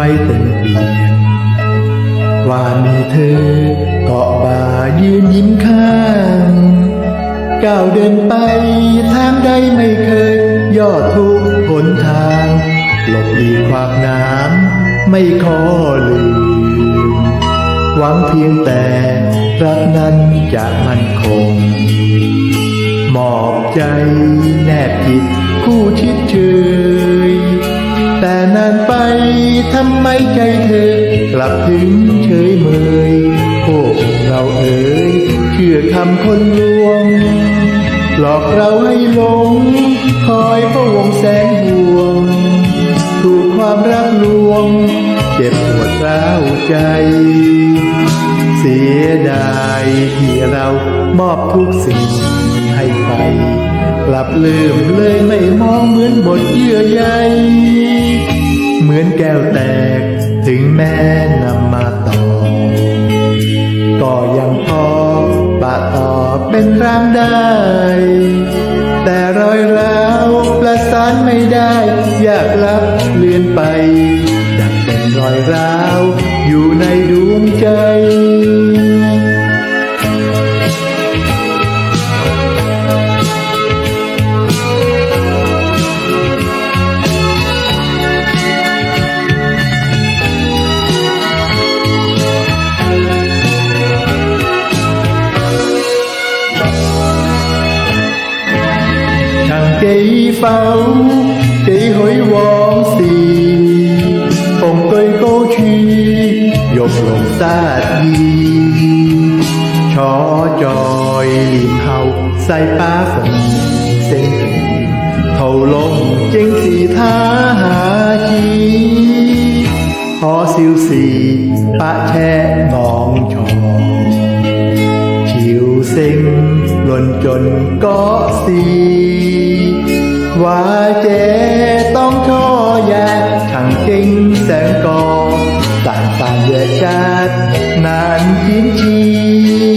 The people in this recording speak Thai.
ว้เป็นเบียงว่ามีเธอเกาะบ่ายืนยิ้มข้างก้าวเดินไปทางใดไม่เคย ย่อทุกหนทางหลบลีความน้ำไม่ขอลืมหวังเพียงแต่รักนั้นจะมั่นคงมอบใจแนบจิตคู่ชิดชื่อ ลับถึงเฉยเมยพวกเราเอ๋ยเชื่อคำคนลวง หลอกเราให้หลง คอยพระวงแสนห่วง ถูกความรักลวง เจ็บปวดร้าวใจ เสียดายที่เรามอบทุกสิ่งให้ไปกลับลืมเลยไม่มองเหมือนบทเยื่อใยเหมือนแก้วแตก ถึงแม้นำมาต่อ ก็ยังพอปะต่อเป็นร่างได้ แต่รอยร้าวประสานไม่ได้ อยากลับเลือนไปอยากเป็นรอยร้าวอยู่ในดวงใจ 手，幾許往事同居高處，玉龍失意。坐在簾後，細把縫線，屠龍正是他意。可笑是百尺昂藏，潮聲論盡嗰時。 ว่าเจต้องขอแยาช่างกิ้งแสงกองต่างต่างเยอะจัดนานจินชี